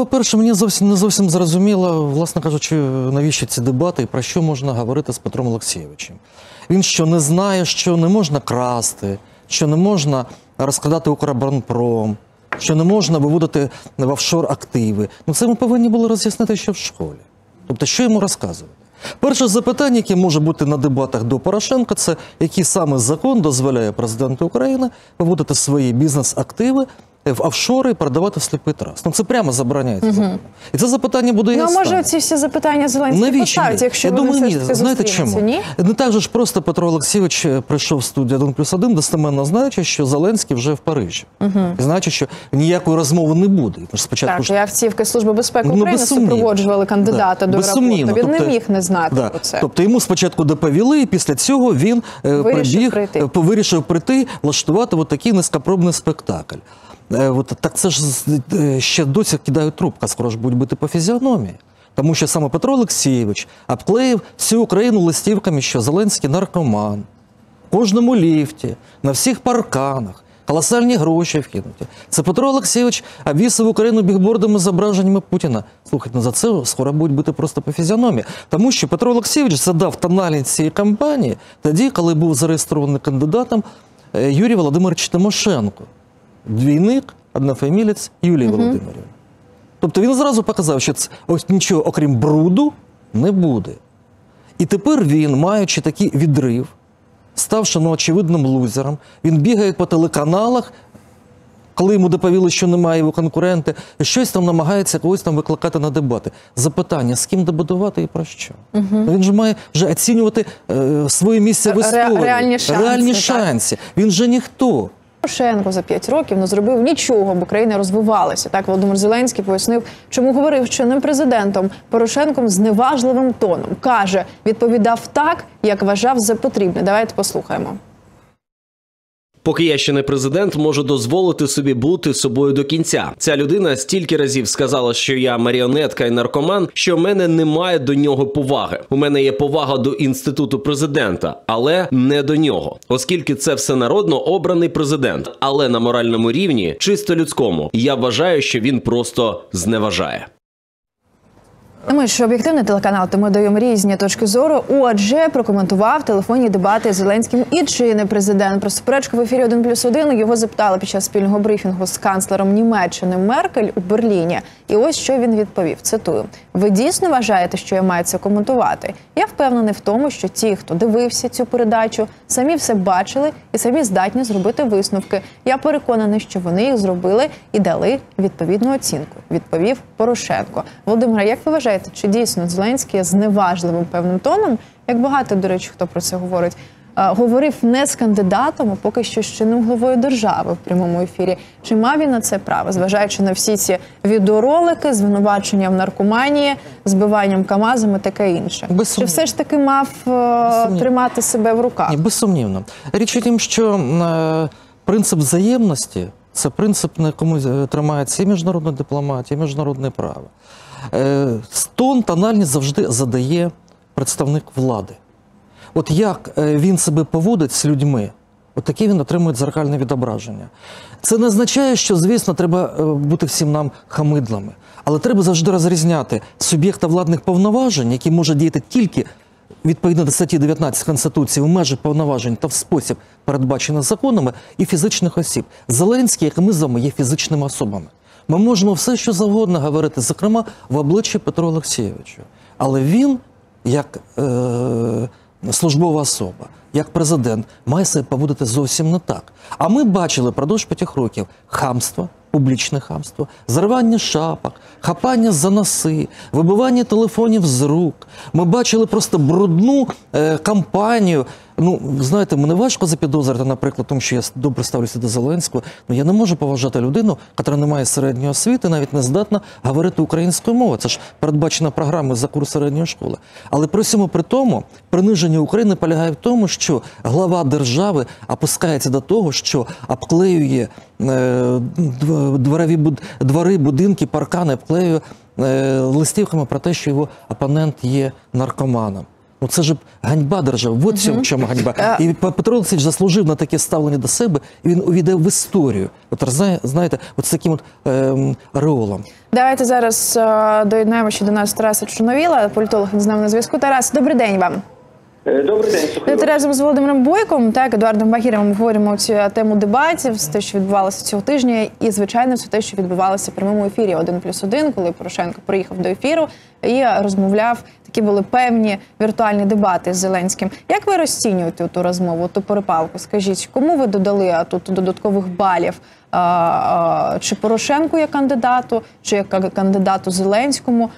По-перше, мені зовсім не зовсім зрозуміло, власне кажучи, навіщо ці дебати і про що можна говорити з Петром Олексійовичем. Він що не знає, що не можна красти, що не можна розкрадати Укроборонпром, що не можна виводити в офшор активи. Ну це ми повинні були роз'яснити ще в школі. Тобто, що йому розказувати? Перше запитання, яке може бути на дебатах до Порошенка, це який саме закон дозволяє президенту України виводити свої бізнес-активи в офшори і продавати в сліпий траст. Ну це прямо забороняється законом. І це запитання буде Ну, а може ці всі запитання Зеленський Навіщо? поставить, ні? якщо Я вони думаю, все ні. ж таки Знаєте чому? ні? Не так же ж просто Петро Олексійович е, прийшов в студію 1 плюс 1, достеменно знаючи, що Зеленський вже в Парижі. І знаючи, що ніякої розмови не буде. Що спочатку Так, ж і автівки Служби безпеки Ну, України безсумнівно. супроводжували кандидата Да, до аеропорту. Він Тобто- не міг не знати Да. про це. Тобто йому спочатку доповіли, і після цього він е, Вирішив прибіг, прийти. е, вирішив прийти, влаштувати от такий низькопробний спектакль. Е, От, так це ж е, ще досі кидають трубка, скоро ж будуть бити по фізіономії. Тому що саме Петро Олексійович обклеїв всю Україну листівками, що Зеленський наркоман. В кожному ліфті, на всіх парканах, колосальні гроші вкинуті. Це Петро Олексійович обвісив Україну бігбордами з зображеннями Путіна. Слухайте, ну за це скоро будуть бити просто по фізіономії. Тому що Петро Олексійович задав тональність цієї кампанії тоді, коли був зареєстрований кандидатом е, Юрій Володимирович Тимошенко. Двійник, однофамілець Юлії Володимирівни. Тобто він зразу показав, що це, ось нічого, окрім бруду, не буде. І тепер він, маючи такий відрив, ставши ну, очевидним лузером, він бігає по телеканалах, коли йому доповіли, що немає його конкуренти, щось там намагається когось там викликати на дебати. Запитання, з ким дебатувати і про що? Він же має вже оцінювати е, своє місце в Ре- реальні шанси, Реальні шанси. Він же ніхто. Порошенко за 5 років не зробив нічого, бо країна розвивалася. Так Володимир Зеленський пояснив, чому говорив, не президентом Порошенком з неважливим тоном каже, відповідав так, як вважав за потрібне. Давайте послухаємо. Поки я ще не президент, можу дозволити собі бути собою до кінця. Ця людина стільки разів сказала, що я маріонетка і наркоман, що в мене немає до нього поваги. У мене є повага до інституту президента, але не до нього, оскільки це всенародно обраний президент. Але на моральному рівні, чисто людському, я вважаю, що він просто зневажає. Ну, Ми ж об'єктивний телеканал, тому даємо різні точки зору. Отже, прокоментував телефонні дебати з Зеленським і чи не президент. Про суперечку в ефірі 1 плюс 1 його запитали під час спільного брифінгу з канцлером Німеччини Меркель у Берліні. І ось що він відповів: цитую: Ви дійсно вважаєте, що я маю це коментувати? Я впевнений в тому, що ті, хто дивився цю передачу, самі все бачили і самі здатні зробити висновки. Я переконаний, що вони їх зробили і дали відповідну оцінку. Відповів Порошенко. Володимира, як ви вважаєте, чи дійсно Зеленський є зневажливим певним тоном? Як багато, до речі, хто про це говорить? е, Говорив не з кандидатом, а поки що з чинним главою держави в прямому ефірі. Чи мав він на це право, зважаючи на всі ці відеоролики, звинувачення в наркоманії, збиванням камазами, таке інше? Чи все ж таки мав е, тримати себе в руках? Ні, безсумнівно. Річ у тім, що е, принцип взаємності це принцип, на якому тримається і міжнародна дипломатія, і міжнародне право. Е, тон, тональність завжди задає представник влади. От як е, він себе поводить з людьми, от таке він отримує дзеркальне відображення. Це не означає, що, звісно, треба е, бути всім нам хамидлами. Але треба завжди розрізняти суб'єкта владних повноважень, які може діяти тільки відповідно до статті 19 Конституції в межах повноважень та в спосіб, передбачений законами, і фізичних осіб. Зеленський, як і ми з вами, є фізичними особами. Ми можемо все, що завгодно говорити, зокрема в обличчі Петру Олексійовичу. Але він, як е, службова особа, як президент, має себе поводити зовсім не так. А ми бачили продовж п'ятих років хамство, публічне хамство, зривання шапок, хапання за носи, вибивання телефонів з рук. Ми бачили просто брудну е, кампанію. Ну, знаєте, мене важко запідозрити, наприклад, тому що я добре ставлюся до Зеленського. Ну я не можу поважати людину, яка не має середньої освіти, навіть не здатна говорити українською мовою. Це ж передбачена програма за курс середньої школи. Але при всьому при тому приниження України полягає в тому, що глава держави опускається до того, що обклеює е, дворові двори, будинки, паркани, обклеює е, листівками про те, що його опонент є наркоманом. Ну це ж ганьба держави. От в чому ганьба. І Петро Олексійович заслужив на таке ставлення до себе, і він увійде в історію. От знаєте, от з таким от ем, ореолом. Давайте зараз е, доєднаємо ще до нас Тараса Чорновіла, політолог з нами на зв'язку. Тарас, добрий день вам. Е, Добрий день, слухаю. Разом з Володимиром Бойком, так Едуардом Багіром ми говоримо цю тему дебатів, з те, що відбувалося цього тижня, і звичайно, все те, що відбувалося в прямому ефірі один плюс один, коли Порошенко приїхав до ефіру і розмовляв. Такі були певні віртуальні дебати з Зеленським. Як ви розцінюєте ту розмову, ту перепалку? Скажіть, кому ви додали тут додаткових балів? Чи Порошенку як кандидату, чи як кандидату Зеленському?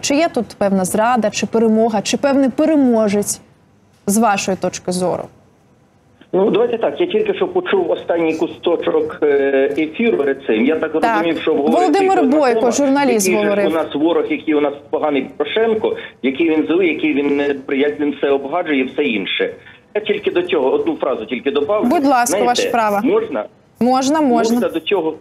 Чи є тут певна зрада, чи перемога, чи певний переможець? з вашої точки зору? Ну давайте так. Я тільки що почув останній кусточок е, ефіру перед цим. Я так, Так. розумів, що Володимир Бойко, журналіст, який говорив. у нас ворог, який у нас поганий Порошенко, який він злий, який він не як він все обгаджує, і все інше. Я тільки до цього одну фразу тільки добавлю. Будь ласка, Знаєте, ваше право. Можна? Можна, можна. Можна до цього.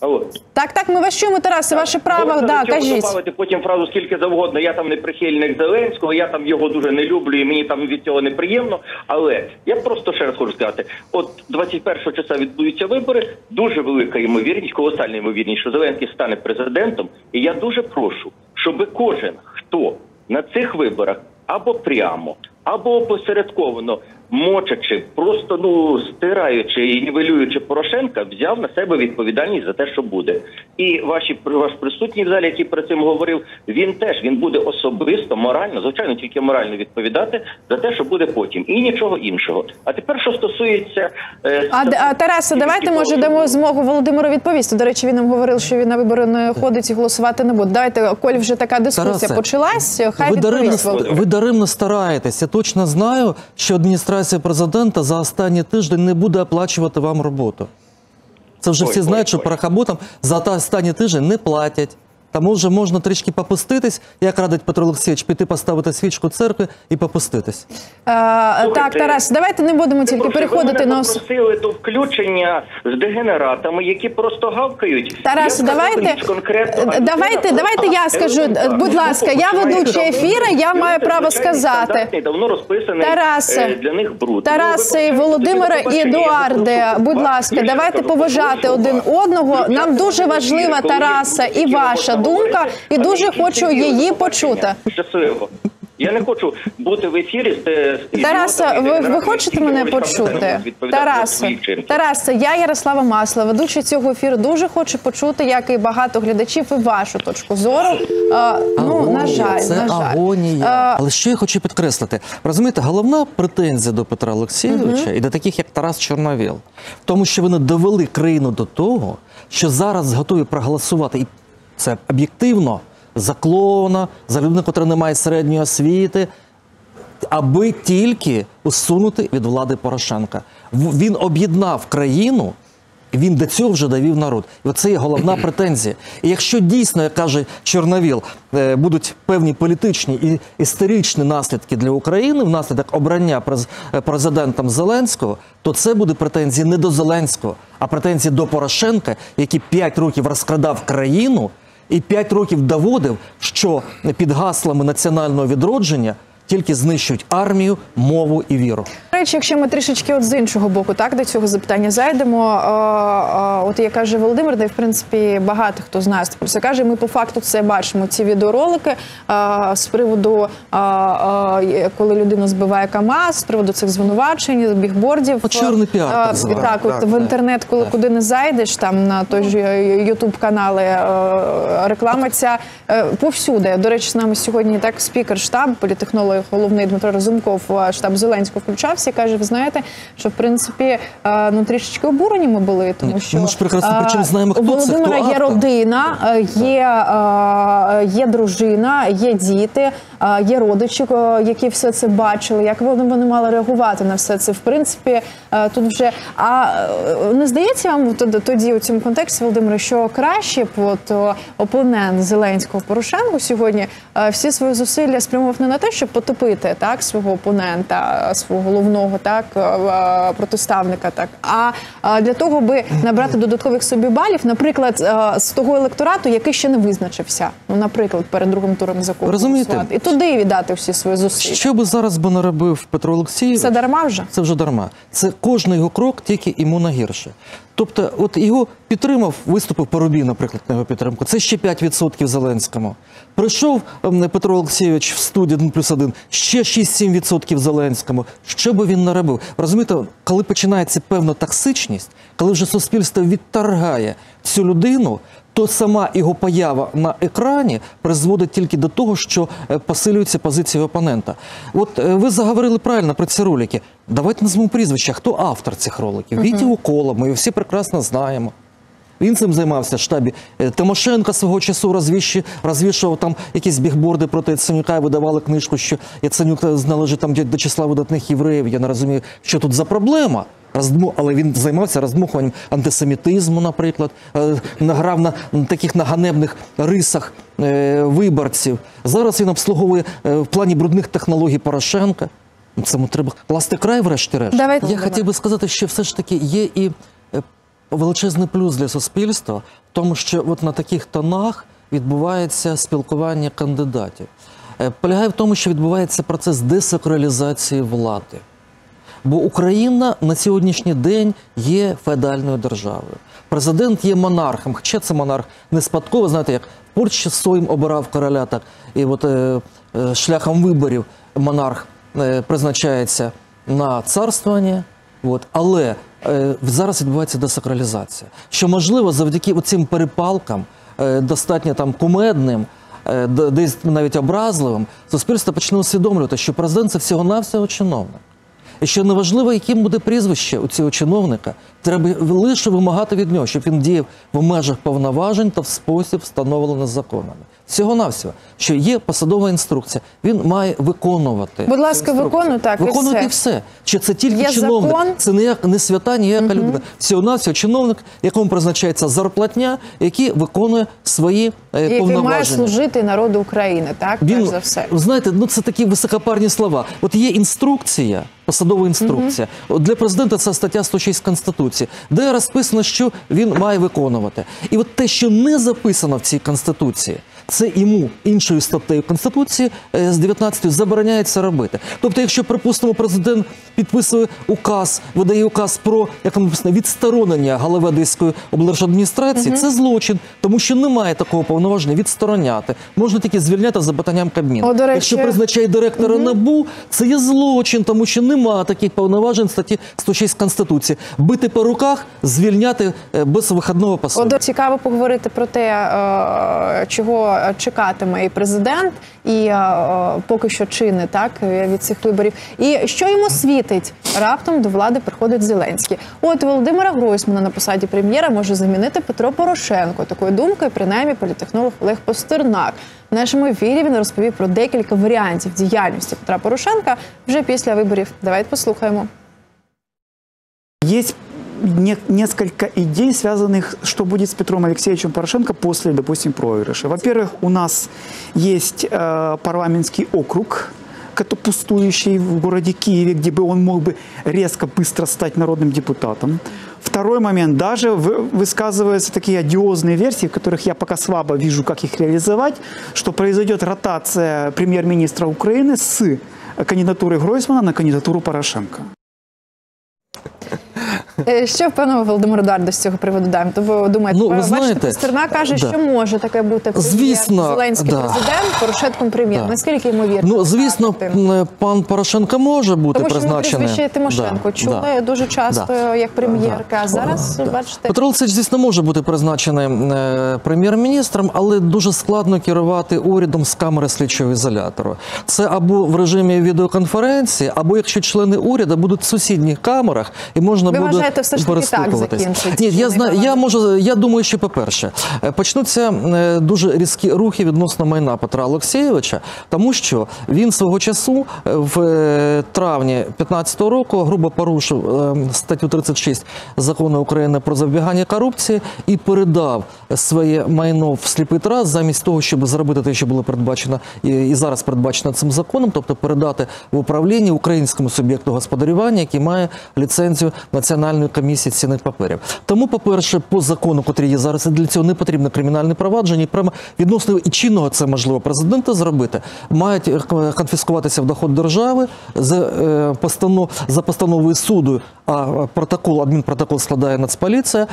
Алло. Так, так, ми вас чуємо, Тарасе, ваше право. Можна Да, до цього кажіть. добавити потім фразу скільки завгодно. Я там не прихильник Зеленського, я там його дуже не люблю, і мені там від цього неприємно. Але я просто ще раз хочу сказати: от 21 числа відбудуться вибори. Дуже велика ймовірність, колосальна ймовірність, що Зеленський стане президентом. І я дуже прошу, щоб кожен хто на цих виборах або прямо, або опосередковано. Мочачи, просто ну стираючи і нівелюючи Порошенка, взяв на себе відповідальність за те, що буде. І ваші ваш присутній в залі, який перед цим говорив, він теж він буде особисто, морально, звичайно, тільки морально відповідати за те, що буде потім, і нічого іншого. А тепер, що стосується е, А, д- а Тарасе, давайте може дамо змогу Володимиру відповісти. До речі, він нам говорив, що він на вибори не ходить і голосувати не буде. Давайте, коль вже така дискусія Тарасе, почалась, хай ви даремно, ви даремно стараєтесь. Я точно знаю, що адміністрація президента за останній тиждень не буде оплачувати вам роботу. Це вже Ой, всі ой, знають, що ой. парахаботам за та останній тиждень не платять. Тому вже можна трішки попуститись, як радить Петро Олексійович, піти поставити свічку церкви і попуститись. Е, так, Тарас, давайте не будемо тільки Прошу, переходити ви мене на ос- запросили до включення з дегенератами, які просто гавкають. Тарас, Я давайте, конкретно, а е, давайте, людина давайте я просто скажу. елементарно. Будь ласка, я Починає ведуча робити. я Люди, маю право звичайний, сказати. стандартний, давно розписаний Тарасе, е, для них бруд. Тарасе, Ну, ви Володимире і Едуарде, будь ласка, давайте поважати один одного. Нам дуже важлива Тараса і ваша думка, і дуже хочу її почути. Щасливо. Я не хочу бути в ефірі з з Тарасе, ви, ви хочете мене почути? вчинки. Тарасе, я Ярослава Масла, ведуча цього ефіру, дуже хочу почути, як і багато глядачів, і вашу точку зору. А, ну, на жаль, це на жаль. агонія. А, Але що я хочу підкреслити? Розумієте, головна претензія до Петра Олексійовича і до таких, як Тарас Чорновіл, в тому, що вони довели країну до того, що зараз готові проголосувати, і це об'єктивно, за клоуна, за людину, яка не має середньої освіти, аби тільки усунути від влади Порошенка. Він об'єднав країну. Він до цього вже довів народ. І оце є головна претензія. І якщо дійсно, як каже Чорновіл, е, будуть певні політичні і історичні наслідки для України внаслідок обрання е, президентом Зеленського, то це буде претензії не до Зеленського, а претензії до Порошенка, який 5 років розкрадав країну і 5 років доводив, що під гаслами національного відродження тільки знищують армію, мову і віру. Речі, якщо ми трішечки от з іншого боку, так до цього запитання зайдемо. А, а, от як каже Володимир, де в принципі багато хто з нас про це каже. Ми по факту це бачимо. Ці відеоролики з приводу, коли людина збиває КАМАЗ, з приводу цих звинувачень, бігбордів. От чорний піар, так. Так, от Так, в інтернет, коли куди не зайдеш, там на той же Ютуб канали е, реклама ця е, повсюди. До речі, з нами сьогодні так спікер штабу, політехнолог головний Дмитро Разумков, е, штаб Зеленського включався. І Каже: ви знаєте, що в принципі е, ну трішечки обурені ми були, тому що ну, ми ж прекрасно е, причому знаємо, хто у це, Володимира хто є автор. родина, е, є, є дружина, є діти, є родичі, які все це бачили. Як вони, вони мали реагувати на все це? В принципі, е, тут вже а е, не здається вам тоді- у цьому контексті, Володимире, що краще б от опонент Зеленського Порошенко сьогодні е, всі свої зусилля спрямував не на те, щоб от потопити так свого опонента, свого головного так протиставника, так а для того, би набрати додаткових собі балів, наприклад, з того електорату, який ще не визначився. Ну, наприклад, перед другим туром за кого Розумієте? Туди віддати всі свої зусилля. Що би зараз би не робив Петро Олексійович, Це дарма вже. це вже дарма. Це кожен його крок тільки йому на гірше. Тобто, от його підтримав, виступив Парубій, наприклад, на його підтримку. Це ще 5% Зеленському. Прийшов ем, Петро Олексійович в студію 1 плюс 1, ще 6-7% Зеленському. Що би він не робив? Розумієте, коли починається певна токсичність, коли вже суспільство відторгає цю людину, то сама його поява на екрані призводить тільки до того, що е, посилюється позиція опонента. От е, ви заговорили правильно про ці ролики. Давайте назвемо прізвища. Хто автор цих роликів? Вітя Укола, ми його всі прекрасно знаємо. Він цим займався в штабі. Е, Тимошенко свого часу розвіщи- розвішував там якісь бігборди проти Яценюка і видавали книжку, що Яценюк належить там до числа видатних євреїв. Я не розумію, що тут за проблема. Роздму... Але він займався роздмухуванням антисемітизму, наприклад, е, награв на таких наганебних рисах е, виборців. Зараз він обслуговує е, в плані брудних технологій Порошенка. Цьому треба класти край, врешті-решт. Я Володимир. хотів би сказати, що все ж таки є і величезний плюс для суспільства, в тому що от на таких тонах відбувається спілкування кандидатів. Полягає в тому, що відбувається процес десакралізації влади. Бо Україна на сьогоднішній день є феодальною державою. Президент є монархом, хоча це монарх не спадково, знаєте, як Польща своїм обирав короля, так і от е, е, шляхом виборів монарх е, призначається на царствування. От. Але е, зараз відбувається десакралізація. Що можливо, завдяки цим перепалкам, е, достатньо там кумедним, десь навіть образливим, суспільство почне усвідомлювати, що президент це всього-навсього чиновник. Що неважливо, яким буде прізвище у цього чиновника, треба лише вимагати від нього, щоб він діяв в межах повноважень та в спосіб, встановлений законами. Всього навсього, що є посадова інструкція, він має виконувати. Будь ласка, виконуй, так, і все. все. Чи це тільки Є чиновник? закон. Це не як не свята, ніяка людина. Всього навсього чиновник, якому призначається зарплатня, який виконує свої е, який має служити народу України, так перш за все. знаєте, ну це такі високопарні слова. От є інструкція, посадова інструкція. От для президента це стаття 106 Конституції, де розписано, що він має виконувати. І от те, що не записано в цій конституції. Це йому іншою статтею Конституції е, з 19 забороняється робити. Тобто, якщо, припустимо, президент підписує указ, видає указ про як там написано відсторонення голови Одеської облдержадміністрації, це злочин, тому що немає такого повноваження відстороняти. Можна тільки звільняти за питанням Кабміну. О, до речі. Якщо призначає директора НАБУ, це є злочин, тому що немає таких повноважень в статті 106 Конституції. Бити по руках, звільняти е, без виходного посаду. Цікаво поговорити про те, е, чого чекатиме і президент, і е, поки що чини так від цих виборів. І що йому світить раптом до влади приходить Зеленський. От Володимира Гройсмана на посаді прем'єра може замінити Петро Порошенко. Такою думкою, принаймні, політехнолог Олег Постернак. В нашому ефірі він розповів про декілька варіантів діяльності Петра Порошенка вже після виборів. Давайте послухаємо. Есть не- несколько идей, связанных, что будет с Петром Алексеевичем Порошенко после, допустим, проигрыша. Во-первых, у нас есть э, парламентский округ, кото- пустующий в городе Киеве, где бы он мог бы резко, быстро стать народным депутатом. Второй момент. Даже высказываются такие одиозные версии, в которых я пока слабо вижу, как их реализовать, что произойдет ротация премьер-министра Украины с кандидатуры Гройсмана на кандидатуру Порошенко. Е, Що пане Володимир Едуардович з цього приводу даємо? То ви думаєте, Ну, ви знаєте, Стерна каже, да. що може таке бути Звісно, Зеленський да. президент, Порошенком прем'єр. Да. Наскільки ймовірно? Ну, звісно, пан Порошенко може бути тому що призначений. прізвище Тимошенко Да, чули да. дуже часто Да. як прем'єрка. А зараз Да. бачите. Петро Олексійович, звісно, може бути призначений е, прем'єр-міністром, але дуже складно керувати урядом з камери слідчого ізолятору. Це або в режимі відеоконференції, або якщо члени уряду будуть в сусідніх камерах, і можна Ви буде вважаєте, все ж таки так закінчиться? Ні, я знаю. Я можу. Я думаю, що по-перше, е, почнуться е, дуже різкі рухи відносно майна Петра Олексійовича, тому що він свого часу е, в травні 2015 року грубо порушив статтю 36 закону України про запобігання корупції і передав своє майно в сліпий трас замість того, щоб зробити те, що було передбачено і, і зараз передбачено цим законом, тобто передати в управління українському суб'єкту господарювання, який має ліцензію Національної комісії цінних паперів. Тому, по-перше, по закону, котрий є зараз, для цього не потрібно кримінальне провадження. І прямо відносно і чинного це можливо президента зробити, мають е, конфіскуватися в доход держави за е, постанов за постановою суду. А протокол, адмінпротокол складає Нацполіція,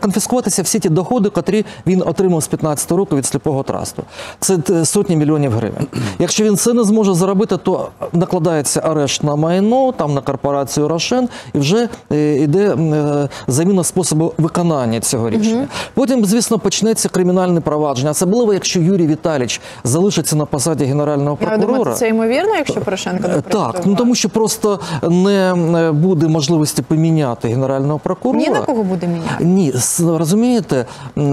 конфіскуватися всі ті доходи, котрі він отримав з 15 року від сліпого трасту. Це е, сотні мільйонів гривень. Якщо він це не зможе зробити, то накладається арешт на майно, там на корпорацію Рошен, і вже йде е, заміна способу виконання цього рішення. Потім, звісно, почнеться кримінальне провадження, особливо якщо Юрій Віталійович залишиться на посаді генерального А ви прокурора. це ймовірно, якщо Порошенко Е, не прийде Так, ну тому що просто не е, буде можливості поміняти генерального прокурора. Ні на кого буде міняти. Ні, розумієте,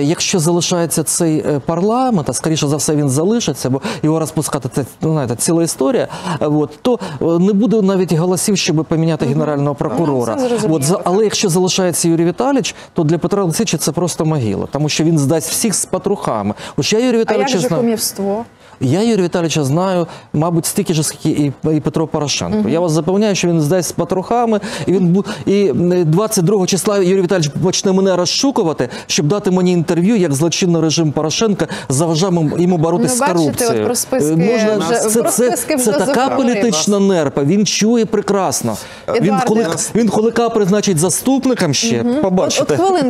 якщо залишається цей е, парламент, а скоріше за все він залишиться, бо його розпускати це знаєте, ціла історія. е, От то е, не буде навіть голосів, щоб поміняти генерального прокурора. Ну, От за- так. Але якщо залишається Юрій Віталійович, то для Петра Олексійовича це просто могила, тому що він здасть всіх з патрухами. Ось я Юрій А як же кумівство? Я Юрія Віталійовича знаю, мабуть, стільки ж, скільки і, і Петро Порошенко. Я вас запевняю, що він здасть з патрухами, і він і м, 22 числа Юрій Віталійович почне мене розшукувати, щоб дати мені інтерв'ю, як злочинний режим Порошенка заважав йому- боротися Ну, з корупцією. от про списки Е, вже- це, про це, списки це вже така заговорили. політична нерпа. Він чує прекрасно. Він коли він коли призначить заступником ще, побачите. От, от.